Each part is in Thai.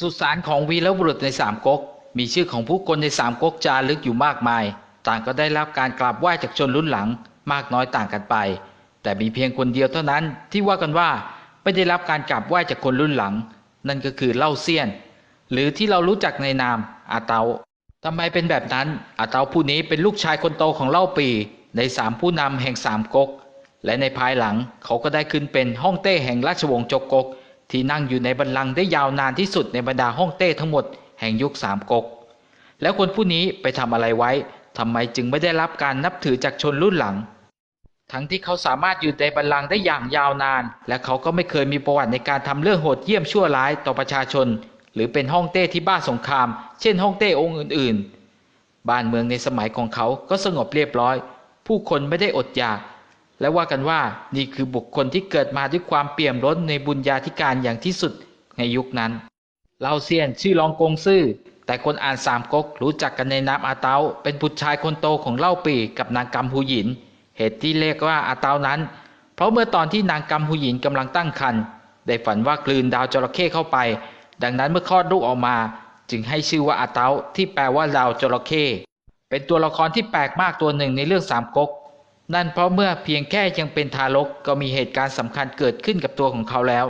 สุสานของวีรบุรุษในสามก๊กมีชื่อของผู้คนในสามก๊กจารึกอยู่มากมาย ต่างก็ได้รับการกราบไหว้จากชนรุ่นหลังมากน้อยต่างกันไป แต่มีเพียงคนเดียวเท่านั้นที่ว่ากันว่าไม่ได้รับการกราบไหว้จากคนรุ่นหลัง นั่นก็คือเล่าเซียน หรือที่เรารู้จักในนามอาเตาทำไมเป็นแบบนั้นอาเตาผู้นี้เป็นลูกชายคนโตของเล่าปี ในสามผู้นำแห่งสามก๊กและในภายหลังเขาก็ได้ขึ้นเป็นฮ่องเต้แห่งราชวงศ์จกก๊ก ที่นั่งอยู่ในบัลลังก์ได้ยาวนานที่สุดในบรรดาฮ่องเต้ทั้งหมดแห่งยุคสามก๊กแล้วคนผู้นี้ไปทำอะไรไว้ทำไมจึงไม่ได้รับการนับถือจากชนรุ่นหลัง ทั้งที่เขาสามารถอยู่ในบัลลังก์ได้อย่างยาวนาน และเขาก็ไม่เคยมีประวัติในการทำเรื่องโหดเยี่ยมชั่วร้ายต่อประชาชน หรือเป็นฮ่องเต้ที่บ้าสงคราม เช่นฮ่องเต้องค์อื่น ๆ บ้านเมืองในสมัยของเขาก็สงบเรียบร้อย ผู้คนไม่ได้อดอยาก และว่ากันว่านี่คือบุคคลที่เกิดมาด้วยความเปี่ยมล้นในบุญญาธิการอย่างที่สุดในยุคนั้นเล่าเซียนชื่อรองกงซื่อ แต่คนอ่านสามก๊กรู้จักกันในนามอาเตาเป็นบุตรชายคนโตของเล่าปีกับนางกำหูหยิน เหตุที่เรียกว่าอาเตานั้น เพราะเมื่อตอนที่นางกำหูหยินกำลังตั้งครรภ์ได้ฝันว่ากลืนดาวจระเข้เข้าไป ดังนั้นเมื่อคลอดลูกออกมา จึงให้ชื่อว่าอาเตาที่แปลว่าดาวจระเข้เป็นตัวละครที่แปลกมากตัวหนึ่งในเรื่องสามก๊ก นั่นเพราะเมื่อเพียงแค่ยังเป็นทารกก็มีเหตุการณ์สำคัญเกิดขึ้นกับตัวของเขาแล้ว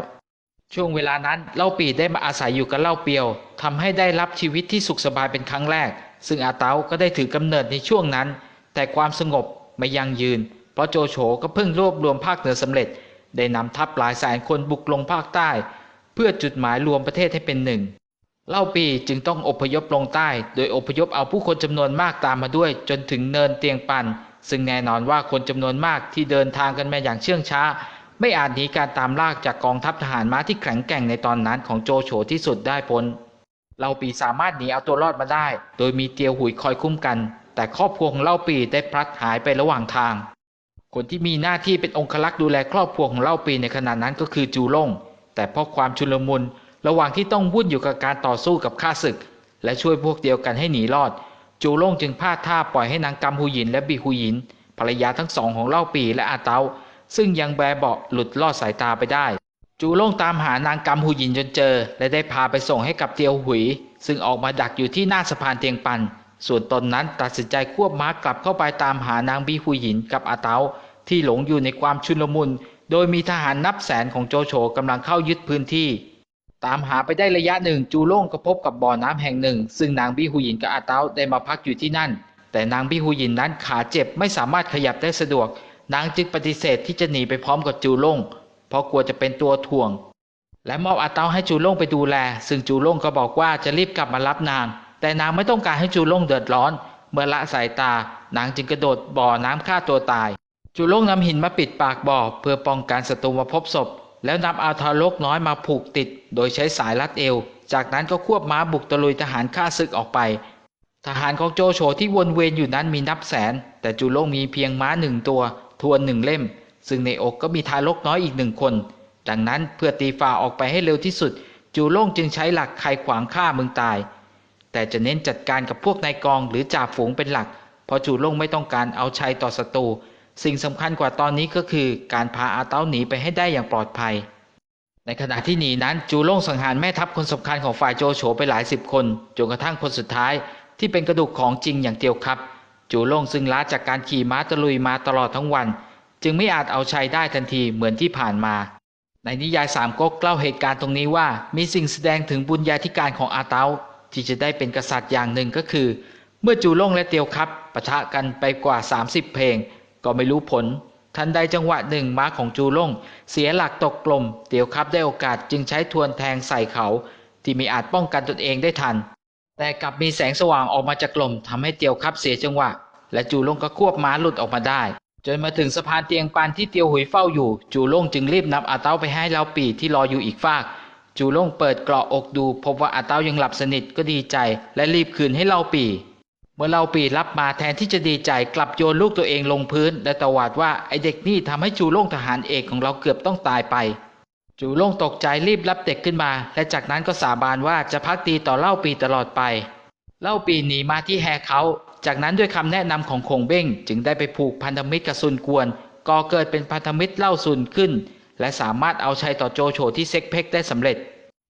ช่วงเวลานั้นเล่าปีได้มาอาศัยอยู่กับเล่าเปียวทำให้ได้รับชีวิตที่สุขสบายเป็นครั้งแรก ซึ่งอาเต้าก็ได้ถือกำเนิดในช่วงนั้น แต่ความสงบไม่ยั่งยืน เพราะโจโฉก็เพิ่งรวบรวมภาคเหนือสำเร็จ ได้นำทัพหลายแสนคนบุกลงภาคใต้ เพื่อจุดหมายรวมประเทศให้เป็นหนึ่งเล่าปีจึงต้องอพยพลงใต้ โดยอพยพเอาผู้คนจำนวนมากตามมาด้วย จนถึงเนินเตียงปัน ซึ่งแน่นอนว่าคนจำนวนมากที่เดินทางกันมาอย่างเชื่องช้า ไม่อาจหนีการตามลากจากกองทัพทหารม้าที่แข็งแกร่งในตอนนั้นของโจโฉที่สุดได้พ้นเล่าปีสามารถหนีเอาตัวรอดมาได้ โดยมีเตียวหุยคอยคุ้มกัน แต่ครอบครัวของเล่าปีได้พลัดหายไประหว่างทาง คนที่มีหน้าที่เป็นองครักษ์ดูแลครอบครัวของเล่าปีในขณะนั้นก็คือจูล่ง แต่เพราะความชุลมุนระหว่างที่ต้องวุ่นอยู่กับการต่อสู้กับข้าศึก และช่วยพวกเดียวกันให้หนีรอด จูล่งจึงพลาดท่าปล่อยให้นางกำฮูหยินและบีฮูหยิน ภรรยาทั้งสองของเล่าปีและอาเตาซึ่งยังแบเบาะหลุดลอดสายตาไปได้ จูล่งตามหานางกำฮูหยินจนเจอ และได้พาไปส่งให้กับเตียวหุย ซึ่งออกมาดักอยู่ที่หน้าสะพานเตียงปัน ส่วนตนนั้นตัดสินใจควบม้ากลับเข้าไปตามหานางบีฮูหยินกับอาเตาที่หลงอยู่ในความชุนลมุนโดยมีทหารนับแสนของโจโฉกำลังเข้ายึดพื้นที่ ตามหาไปได้ระยะหนึ่งจูโล่งก็พบกับบ่อน้ำแห่งหนึ่ง ซึ่งนางบีฮูยินกับอาเตาได้มาพักอยู่ที่นั่น แต่นางบีฮูยินนั้นขาเจ็บไม่สามารถขยับได้สะดวก นางจึงปฏิเสธที่จะหนีไปพร้อมกับจูโล่งเพราะกลัวจะเป็นตัวถ่วง และมอบอาเตาให้จูโล่งไปดูแล ซึ่งจูโล่งก็บอกว่าจะรีบกลับมารับนาง แต่นางไม่ต้องการให้จูโล่งเดือดร้อน เมื่อละสายตานางจึงกระโดดบ่อน้ำฆ่าตัวตาย จูโล่งนำหินมาปิดปากบ่อ เพื่อป้องกันศัตรูมาพบศพ แล้วนำเอาทารกน้อยมาผูกติด โดยใช้สายรัดเอว จากนั้นก็ควบม้าบุกตะลุยทหารฆ่าศึกออกไป ทหารของโจโฉที่วนเวียนอยู่นั้นมีนับแสน แต่จูโล่งมีเพียงม้าหนึ่งตัว ทวนหนึ่งเล่ม ซึ่งในอกก็มีทารกน้อยอีกหนึ่งคน ดังนั้นเพื่อตีฝ่าออกไปให้เร็วที่สุด จูโล่งจึงใช้หลักใครขวางฆ่ามึงตาย แต่จะเน้นจัดการกับพวกนายกองหรือจ่าฝูงเป็นหลัก เพราะจูโล่งไม่ต้องการเอาชัยต่อศัตรู สิ่งสำคัญกว่าตอนนี้ก็คือการพาอาเต้าหนีไปให้ได้อย่างปลอดภัย ในขณะที่หนีนั้นจูโล่งสังหารแม่ทัพคนสำคัญของฝ่ายโจโฉไปหลายสิบคนจนกระทั่งคนสุดท้าย ที่เป็นกระดูกของจริงอย่างเตียวครับ จูโล่งซึ่งล้าจากการขี่ม้าตะลุยมาตลอดทั้งวัน จึงไม่อาจเอาชัยได้ทันทีเหมือนที่ผ่านมา ในนิยายสามก๊กเล่าเหตุการณ์ตรงนี้ว่ามีสิ่งแสดงถึงบุญญาธิการของอาเต้าที่จะได้เป็นกษัตริย์อย่างหนึ่งก็คือ เมื่อจูโล่งและเตียวครับปะทะกันไปกว่า 30 เพลง ก็ไม่รู้ผล ทันใดจังหวะหนึ่งม้าของจูล่ง เสียหลักตกกลม เตียวครับได้โอกาสจึงใช้ทวนแทงใส่เขา ที่มีอาจป้องกันตนเองได้ทัน แต่กลับมีแสงสว่างออกมาจากกลมทำให้เตียวครับเสียจังหวะ และจูล่งก็ควบม้าหลุดออกมาได้ จนมาถึงสะพานเตียงปานที่เตียวหุยเฝ้าอยู่ จูล่งจึงรีบนำอาเต้าไปให้เล้าปีที่รออยู่อีกฝากจูล่งเปิดเกราะอกดู พบว่าอาเต้ายังหลับสนิทก็ดีใจ และรีบคืนให้เล่าปี เมื่อเล่าปีรับมาแทนที่จะดีใจกลับโยนลูกตัวเองลงพื้น และตวาดว่าไอเด็กนี่ทำให้จูโล่งทหารเอกของเราเกือบต้องตายไป จูโล่งตกใจรีบรับเด็กขึ้นมา และจากนั้นก็สาบานว่าจะพักดีต่อเล่าปีตลอดไป เล่าปีหนีมาที่แฮเขาจากนั้นด้วยคำแนะนำของคงเบ้ง จึงได้ไปผูกพันธมิตรกับซุนกวนก่อเกิดเป็นพันธมิตรเล่าซุนขึ้น และสามารถเอาชัยต่อโจโฉที่เซ็กเพ็กได้สำเร็จ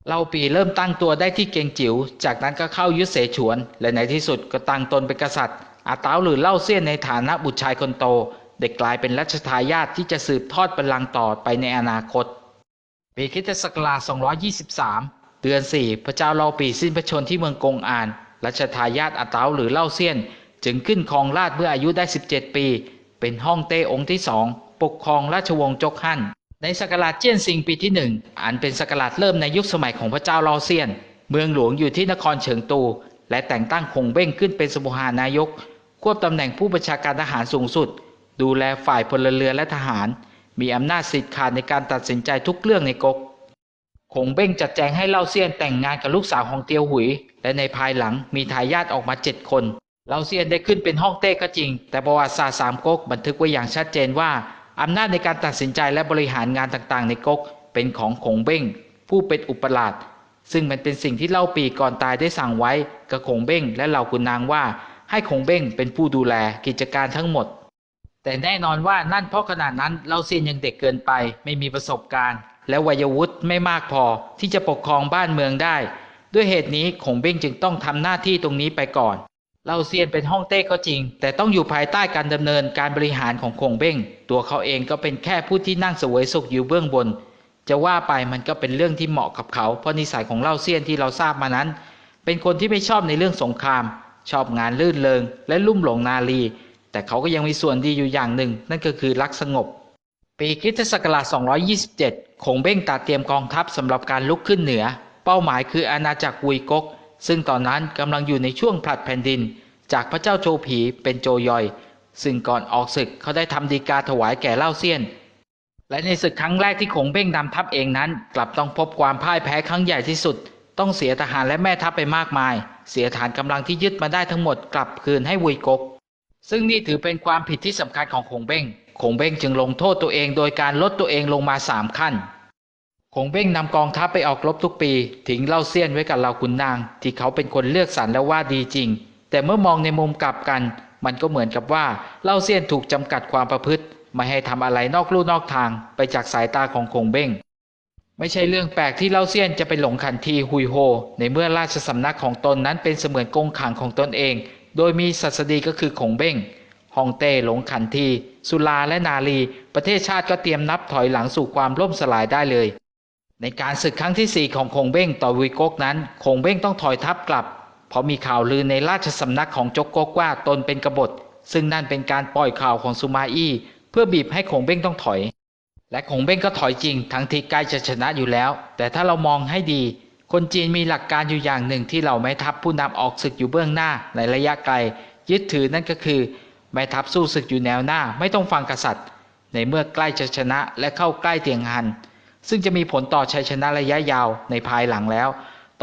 เล่าปีเริ่มตั้งตัวได้ที่เกงจิว๋ว จากนั้นก็เข้ายึดเสฉวน และในที่สุดก็ตั้งตนเป็นกษัตริย์ อาเต้าหรือเล่าเซียนในฐานะบุตรชายคนโตได้กกลายเป็นรัชทายาทที่จะสืบทอดบัลลังก์ต่อไปในอนาคต ปีคิตศักราช223 เดือน 4 พระเจ้าเล่าปีสิ้นพระชนที่เมืองกงอาน รัชทายาทอาเต้าหรือเล่าเซียน จึงขึ้นครองราชเมื่ออายุได้ 17 ปี เป็นฮ่องเต้องค์ที่สองปกครองราชวงศ์จกฮั่น ในศักราชเจี้ยนซิงปีที่หนึ่งอันเป็นศักราชเริ่มในยุคสมัยของพระเจ้าล่าเซียน เมืองหลวงอยู่ที่นครเฉิงตู และแต่งตั้งคงเบ้งขึ้นเป็นสมุหานายก ควบตำแหน่งผู้บัญชาการทหารสูงสุด ดูแลฝ่ายพลเรือและทหาร มีอำนาจสิทธิ์ขาดในการตัดสินใจทุกเรื่องในก๊กคงเบ้งจัดแจงให้เล่าเซียนแต่งงานกับลูกสาวของเตียวหุย และในภายหลังมีทายาทออกมาเจ็ดคนเล่าเซียนได้ขึ้นเป็นฮ่องเต้ก็จริง แต่ประวัติศาสตร์สามก๊กบันทึกไว้อย่างชัดเจนว่า อำนาจในการตัดสินใจและบริหารงานต่างๆ ในก๊กเป็นของคงเบ้ง ผู้เป็นอุปราชซึ่งมันเป็นสิ่งที่เล่าปีก่อนตายได้สั่งไว้กับคงเบ้งและเหล่าขุนนางว่า ให้คงเบ้งเป็นผู้ดูแลกิจการทั้งหมด แต่แน่นอนว่านั่นเพราะขนาดนั้นเล่าเซียนยังเด็กเกินไป ไม่มีประสบการณ์ และวัยวุฒิไม่มากพอที่จะปกครองบ้านเมืองได้ ด้วยเหตุนี้คงเบ้งจึงต้องทำหน้าที่ตรงนี้ไปก่อน เล่าเซียนเป็นฮ่องเต้ก็จริง แต่ต้องอยู่ภายใต้การดำเนินการบริหารของคงเบ้ง ตัวเขาเองก็เป็นแค่ผู้ที่นั่งสวยสุขอยู่เบื้องบน จะว่าไปมันก็เป็นเรื่องที่เหมาะกับเขา เพราะนิสัยของเล่าเซียนที่เราทราบมานั้น เป็นคนที่ไม่ชอบในเรื่องสงคราม ชอบงานลื่นเลงและลุ่มหลงนาลี แต่เขาก็ยังมีส่วนดีอยู่อย่างหนึ่ง นั่นก็คือรักสงบ ปีคริสตศักราช 227 คงเบ้งตัดเตรียมกองทัพสำหรับการลุกขึ้นเหนือ เป้าหมายคืออาณาจักรวุยกก ซึ่งตอนนั้นกำลังอยู่ในช่วงผลัดแผ่นดิน จากพระเจ้าโจผีเป็นโจยอย ซึ่งก่อนออกศึกเขาได้ทำดีกาถวายแก่เล่าเซียน และในศึกครั้งแรกที่คงเบ้งนำทัพเองนั้น กลับต้องพบความพ่ายแพ้ครั้งใหญ่ที่สุด ต้องเสียทหารและแม่ทัพไปมากมาย เสียฐานกำลังที่ยึดมาได้ทั้งหมดกลับคืนให้วุยกก ซึ่งนี่ถือเป็นความผิดที่สำคัญของคงเบ้งคงเบ้งจึงลงโทษตัวเองโดยการลดตัวเองลงมาสามขั้น คงเบ้งนำกองทัพไปออกรบทุกปีทิ้งเล่าเซียนไว้กับเหล่าขุนนาง ที่เขาเป็นคนเลือกสรรและว่าดีจริง แต่เมื่อมองในมุมกลับกัน มันก็เหมือนกับว่าเล่าเซียนถูกจำกัดความประพฤติ ไม่ให้ทำอะไรนอกลู่นอกทางไปจากสายตาของคงเบ้งไม่ใช่เรื่องแปลกที่เล่าเซียนจะไปหลงขันทีฮุยโฮ ในเมื่อราชสำนักของตนนั้นเป็นเสมือนกงขังของตนเอง โดยมีศัสดีก็คือคงเบ้งฮองเต้หลงขันที สุลาและนาลี ประเทศชาติก็เตรียมนับถอยหลังสู่ความล่มสลายได้เลย ในการศึกครั้งที่สี่ของคงเบ้งต่อวุยกกนั้น คงเบ้งต้องถอยทัพกลับ เพราะมีข่าวลือในราชสำนักของจกโกกว่าตนเป็นกบฏ ซึ่งนั่นเป็นการปล่อยข่าวของสุมาอี้เพื่อบีบให้คงเบ้งต้องถอย และคงเบ้งก็ถอยจริง ทั้งที่ใกล้จะชนะอยู่แล้ว แต่ถ้าเรามองให้ดี คนจีนมีหลักการอยู่อย่างหนึ่งที่เราแม่ทัพผู้นำออกศึกอยู่เบื้องหน้าในระยะไกล ยึดถือนั่นก็คือแม่ทัพสู้ศึกอยู่แนวหน้าไม่ต้องฟังกษัตริย์ ในเมื่อใกล้จะชนะและเข้าใกล้เตียงหัน ซึ่งจะมีผลต่อชัยชนะระยะยาวในภายหลังแล้ว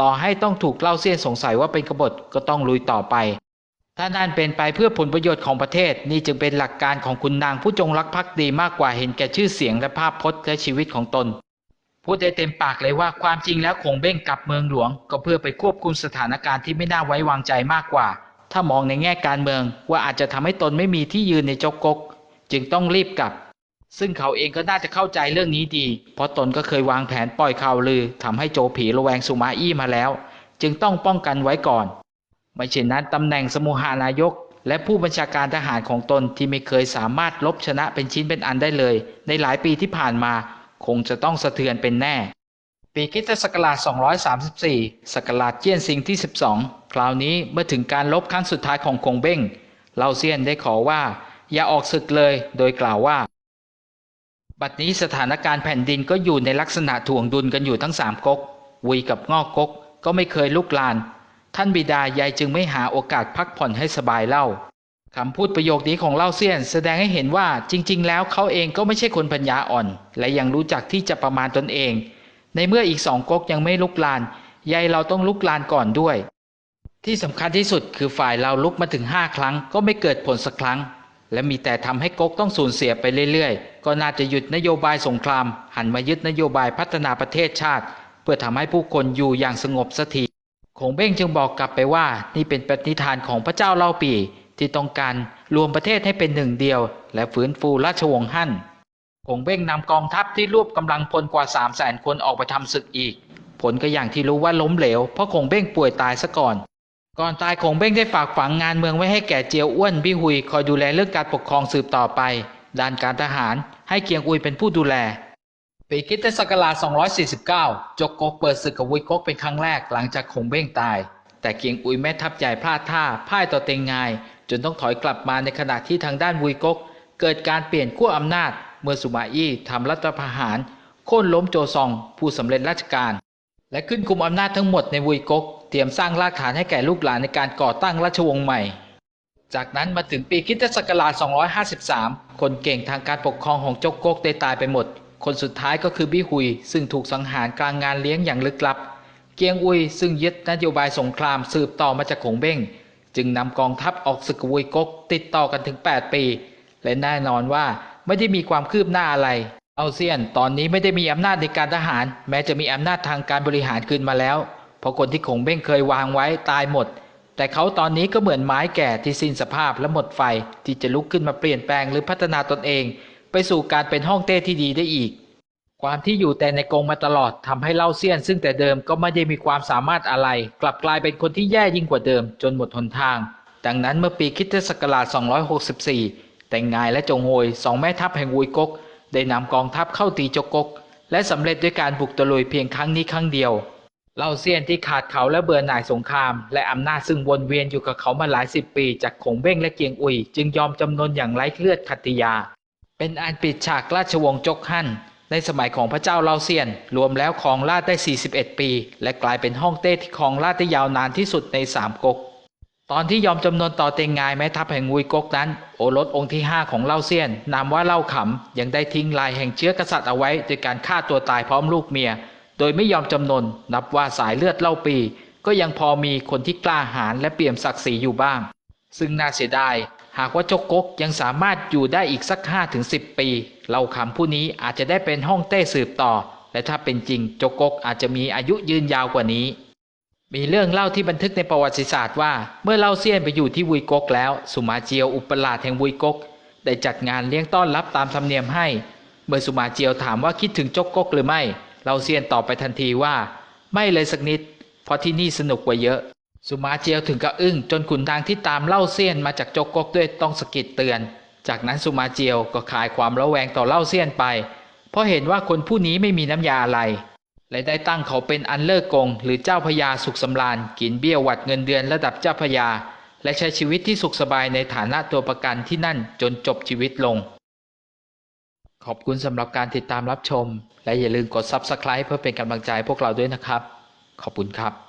ต่อให้ต้องถูกเล่าเสี้ยนสงสัยว่าเป็นกบฏก็ต้องลุยต่อไป ถ้านั่นเป็นไปเพื่อผลประโยชน์ของประเทศ นี่จึงเป็นหลักการของคุณนางผู้จงรักภักดีมากกว่าเห็นแก่ชื่อเสียงและภาพพจน์และชีวิตของตน พูดได้เต็มปากเลยว่าความจริงแล้วคงเบ้งกลับเมืองหลวง ก็เพื่อไปควบคุมสถานการณ์ที่ไม่น่าไว้วางใจมากกว่า ถ้ามองในแง่การเมืองว่าอาจจะทำให้ตนไม่มีที่ยืนในจกกก จึงต้องรีบกลับ ซึ่งเขาเองก็น่าจะเข้าใจเรื่องนี้ดี เพราะตนก็เคยวางแผนปล่อยข่าวลือทำให้โจผีระแวงสุมาอี้มาแล้ว จึงต้องป้องกันไว้ก่อน ไม่เช่นนั้นตำแหน่งสมุหานายก และผู้บัญชาการทหารของตนที่ไม่เคยสามารถลบชนะเป็นชิ้นเป็นอันได้เลย ในหลายปีที่ผ่านมา คงจะต้องสะเทือนเป็นแน่ ปีคิตศักราช 234ศักราชเจี้ยนซิงที่ 12 คราวนี้เมื่อถึงการลบครั้งสุดท้ายของคงเบ้งเลาเซียนได้ขอว่า อย่าออกศึกเลย โดยกล่าวว่า บัดนี้สถานการณ์แผ่นดินก็อยู่ในลักษณะถ่วงดุลกันอยู่ทั้งสามก๊กวุยกับงอกก๊กก็ไม่เคยลุกลาน ท่านบิดายายจึงไม่หาโอกาสพักผ่อนให้สบายเล่าคำพูดประโยคนี้ของเล่าเซียน แสดงให้เห็นว่าจริง ๆ แล้วเขาเองก็ไม่ใช่คนปัญญาอ่อน และยังรู้จักที่จะประมาณตนเอง ในเมื่ออีกสองก๊กยังไม่ลุกลานยายเราต้องลุกลานก่อนด้วย ที่สำคัญที่สุดคือฝ่ายเราลุกมาถึงห้าครั้งก็ไม่เกิดผลสักครั้ง และมีแต่ทำให้ก๊กต้องสูญเสียไปเรื่อยๆ ก็น่าจะหยุดนโยบายสงคราม หันมายึดนโยบายพัฒนาประเทศชาติ เพื่อทำให้ผู้คนอยู่อย่างสงบสักทีคงเบ้งจึงบอกกลับไปว่านี่เป็นปฏิฐานของพระเจ้าเล่าปีที่ต้องการรวมประเทศให้เป็นหนึ่งเดียว และฟื้นฟูราชวงศ์ฮั่นคงเบ้งนำกองทัพที่รวบกำลังพลกว่า3 0 0แสนคนออกไปทำศึกอีก ผลก็อย่างที่รู้ว่าล้มเหลว เพราะคงเบ้งป่วยตายซะก่อน ก่อนตายคงเบ้งได้ฝากฝังงานเมืองไว้ให้แก่เจียวอ้วนบี้หุยคอยดูแลเรื่องการปกครองสืบต่อไป ด้านการทหารให้เกียงอุยเป็นผู้ดูแล ปีคริสตศักราช249 จกกกเปิดศึกกับวุยกกเป็นครั้งแรกหลังจากคงเบ้งตาย แต่เกียงอุยแม่ทัพใหญ่พลาดท่าพ่ายต่อเต็งงจนต้องถอยกลับมาในขณะที่ทางด้านวุยกก เกิดการเปลี่ยนขั้วอำนาจ เมื่อสุมาอี้ทำรัฐประหารโค่นล้มโจซอง ผู้สำเร็จราชการ และขึ้นคุมอำนาจทั้งหมดในวุยกก เตรียมสร้างรากฐานให้แก่ลูกหลานในการก่อตั้งราชวงศ์ใหม่ จากนั้นมาถึงปีคริสตศักราช 253 คนเก่งทางการปกครองของจกกกได้ตายไปหมด คนสุดท้ายก็คือบี้หุย ซึ่งถูกสังหารกลางงานเลี้ยงอย่างลึกลับ เกียงอุยซึ่งยึดนโยบายสงครามสืบต่อมาจากขงเบ้ง จึงนำกองทัพออกศึกวุยกกติดต่อกันถึง 8 ปี และแน่นอนว่าไม่ได้มีความคืบหน้าอะไร เอาเซียน ตอนนี้ไม่ได้มีอำนาจในการทหาร แม้จะมีอำนาจทางการบริหารคืนมาแล้ว เพราะคนที่ขงเบ้งเคยวางไว้ตายหมด แต่เขาตอนนี้ก็เหมือนไม้แก่ที่สิ้นสภาพและหมดไฟที่จะลุกขึ้นมาเปลี่ยนแปลงหรือพัฒนาตนเอง ไปสู่การเป็นห้องเต้ที่ดีได้อีก ความที่อยู่แต่ในกรงมาตลอดทำให้เล่าเซียน ซึ่งแต่เดิมก็ไม่ได้มีความสามารถอะไร กลับกลายเป็นคนที่แย่ยิ่งกว่าเดิม จนหมดหนทาง ดังนั้นเมื่อปีคิตศักราช 264 แต่งงายและจงโฮยสองแม่ทัพแห่งวุยกก ได้นำกองทัพเข้าตีจกกก และสำเร็จด้วยการบุกตะลุยเพียงครั้งนี้ครั้งเดียว เล่าเซียนที่ขาดเขาและเบื่อหน่ายสงคราม และอำนาจซึ่งวนเวียนอยู่กับเขามาหลายสิบปีจากขงเบ้งและเกียงอุย จึงยอมจำนนอย่างไร้เลือดขัตติยา เป็นอันปิดฉากราชวงศ์จกฮั่นในสมัยของพระเจ้าเล่าเซียน รวมแล้วครองราชได้ 41 ปี และกลายเป็นฮ่องเต้ที่ครองราชได้ยาวนานที่สุดในสามก๊กตอนที่ยอมจำนนต่อเตงงายแม้ทัพแห่งวุยก๊กนั้น โอรสองค์ที่ 5 ของเล่าเซียนนามว่าเล่าขำยังได้ทิ้งลายแห่งเชื้อกษัตริย์เอาไว้โดยการฆ่าตัวตายพร้อมลูกเมีย โดยไม่ยอมจำนนนับว่าสายเลือดเล่าปี ก็ยังพอมีคนที่กล้าหาญและเปี่ยมศักดิ์ศรีอยู่บ้าง ซึ่งน่าเสียดายหากว่าจกกกยังสามารถอยู่ได้อีกสัก5ถึง10 ปีเล่าขำผู้นี้อาจจะได้เป็นห้องเต้สืบต่อ และถ้าเป็นจริงจกกกอาจจะมีอายุยืนยาวกว่านี้ มีเรื่องเล่าที่บันทึกในประวัติศาสตร์ว่า เมื่อเล่าเซียนไปอยู่ที่วุยกกแล้ว สุมาเจียวอุปราชแห่งวุยกก ได้จัดงานเลี้ยงต้อนรับตามธรรมเนียมให้ เมื่อสุมาเจียวถามว่าคิดถึงจกกกหรือไม่ เล่าเซียนตอบไปทันทีว่า ไม่เลยสักนิด เพราะที่นี่สนุกกว่าเยอะ สุมาเจียวถึงกับอึ้งจนขุนทางที่ตามเล่าเซียนมาจากจกกกด้วยต้องสะกิดเตือน จากนั้นสุมาเจียวก็คลายความระแวงต่อเล่าเซียนไป เพราะเห็นว่าคนผู้นี้ไม่มีน้ำยาอะไรและได้ตั้งเขาเป็นอันเลิกกง หรือเจ้าพญาสุขสำราญกินเบี้ยหวัดเงินเดือนระดับเจ้าพญาและใช้ชีวิตที่สุขสบายในฐานะตัวประกันที่นั่นจนจบชีวิตลง ขอบคุณสำหรับการติดตามรับชม และอย่าลืมกด Subscribe เพื่อเป็นกำลังใจพวกเราด้วยนะครับ ขอบคุณครับ